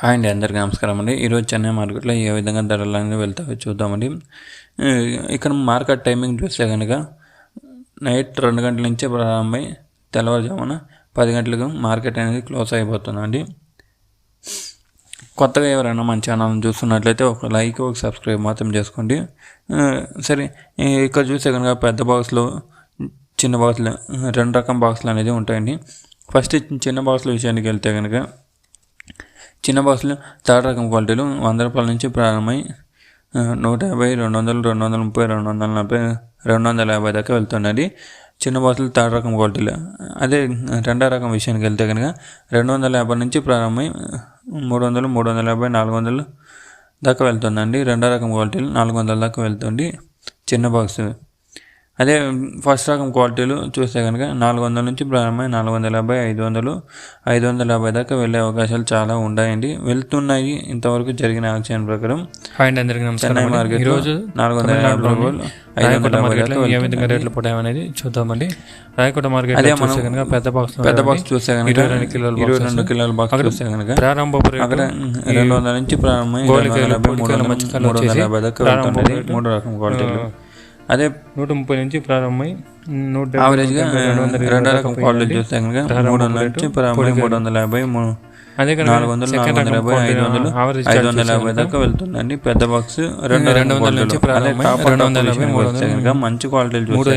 Hi అండి అందరికీ నమస్కారం అండి. ఈరోజు చెన్నై మార్కెట్లో ఏ విధంగా ధరలు అనేది వెళ్తాయో చూద్దామండి. ఇక్కడ మార్కెట్ టైమింగ్ చూస్తే కనుక నైట్ రెండు గంటల నుంచి ప్రారంభమై తెల్లవారుజామున పది గంటలకు మార్కెట్ అనేది క్లోజ్ అయిపోతుందండి. కొత్తగా ఎవరైనా మన ఛానల్ చూస్తున్నట్లయితే ఒక లైక్ ఒక సబ్స్క్రైబ్ మాత్రం చేసుకోండి. సరే ఇక్కడ చూస్తే కనుక పెద్ద బాక్స్లో చిన్న బాక్స్లు రెండు రకం బాక్స్లు అనేది ఉంటాయండి. ఫస్ట్ చిన్న బాక్స్ల విషయానికి వెళ్తే కనుక చిన్న బాక్సులు థర్డ్ రకం క్వాలిటీలు వంద రూపాయల నుంచి ప్రారంభమై నూట యాభై రెండు వందలు రెండు వందల ముప్పై రెండు వందల నలభై రెండు వందల యాభై దాకా వెళ్తున్నది. చిన్న బాక్సులు థర్డ్ రకం క్వాలిటీలు. అదే రెండో రకం విషయానికి వెళ్తే కనుక రెండు వందల యాభై నుంచి ప్రారంభమై మూడు వందలు మూడు వందల యాభై నాలుగు వందలు దాకా వెళ్తుందండి. రెండో రకం క్వాలిటీలు నాలుగు వందల దాకా వెళ్తుంది. చిన్న బాక్స్. అదే ఫస్ట్ రకం క్వాలిటీలు చూస్తే కనుక నాలుగు వందల నుంచి ప్రారంభమై నాలుగు వందల యాభై ఐదు వందలు ఐదు వందల యాభై దాకా వెళ్ళే అవకాశాలు చాలా ఉన్నాయండి వెళ్తున్నాయి ఇంతవరకు జరిగిన యాక్షన్ ప్రకారం. అండి అందరికీ నమస్కారం. మార్కెట్ ఈరోజు నాలుగు వందల యాభై రూపాయలు రాయకోట మార్కెట్లో ఏ విధంగా పడ్డాయనేది చూద్దామండి. రాయకోట మార్కెట్ అదే చూస్తే మనం కనుక పెద్ద బాక్స్ పెద్ద బాక్స్ చూస్తే కనుక ఇరవై రెండు కిలోల ఇరవై boxes. రెండు కిలోల బాక్స్ అక్కడ చూస్తే కనుక అక్కడ రెండు వందల నుంచి ప్రారంభమై మూడు వందల యాభై దాకా రకం క్వాలిటీలు. అదే నూట ముప్పై నుంచి ప్రారంభమై నూట డెబ్బై, యావరేజ్గా నూట ఎనభై, రెండు రకం చూస్తే కనుక మూడు వందల నుంచి ప్రారంభమై మూడు వందల యాభై అదే నాలుగు వందలు నాలుగు వందల యాభై ఐదు వందలు ఐదు వందల యాభై దాకా వెళ్తుందండి. పెద్ద బాక్స్ రెండు రెండు వందల నుంచి ప్రారంభమై రెండు వందల యాభై, మూడు వందల కనుక మంచి క్వాలిటీలు చూస్తే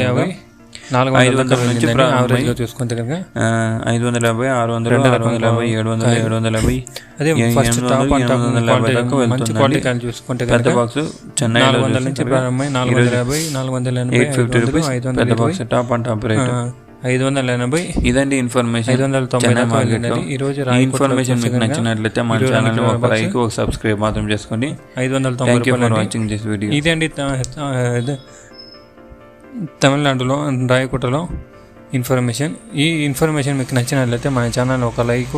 ఐదు వందల నుంచి చూసుకుంటే కనుక ఐదు వందల యాభై ఆరు వందలు ఆరు వందల యాభై ఏడు వందల ఏడు వందల యాభై. అదే మంచి. క్వాలిటీ కానీ చూసుకుంటే పెద్ద బాక్స్ నాలుగు వందల నుంచి ప్రారంభమై నాలుగు వందల యాభై నాలుగు వందల ఎనభై ఎయిట్ ఫిఫ్టీ ఐదు వందలు, రూపీస్ ఐదు వందల పెద్ద ఇరవై box top and top rate ఆ, ఐదు వందల ఎనభై. ఇదండి ఇన్ఫర్మేషన్ ఐదు వందల తొంభై చెన్నై మార్కెట్లో. ఈ రోజు ఇన్ఫర్మేషన్ మీకు నచ్చినట్లయితే మన ఛానల్ ఒక లైక్ ఒక సబ్స్క్రైబ్ మాత్రం చేసుకోండి ఐదు వందల తొంభై ఫర్ వాచింగ్ దిస్ వీడియో ఇదే అండి త- త- ఇది తమిళనాడులో రాయకోటలో ఇన్ఫర్మేషన్ ఈ ఇన్ఫర్మేషన్ మీకు నచ్చినట్లయితే మన ఛానల్ ఒక లైక్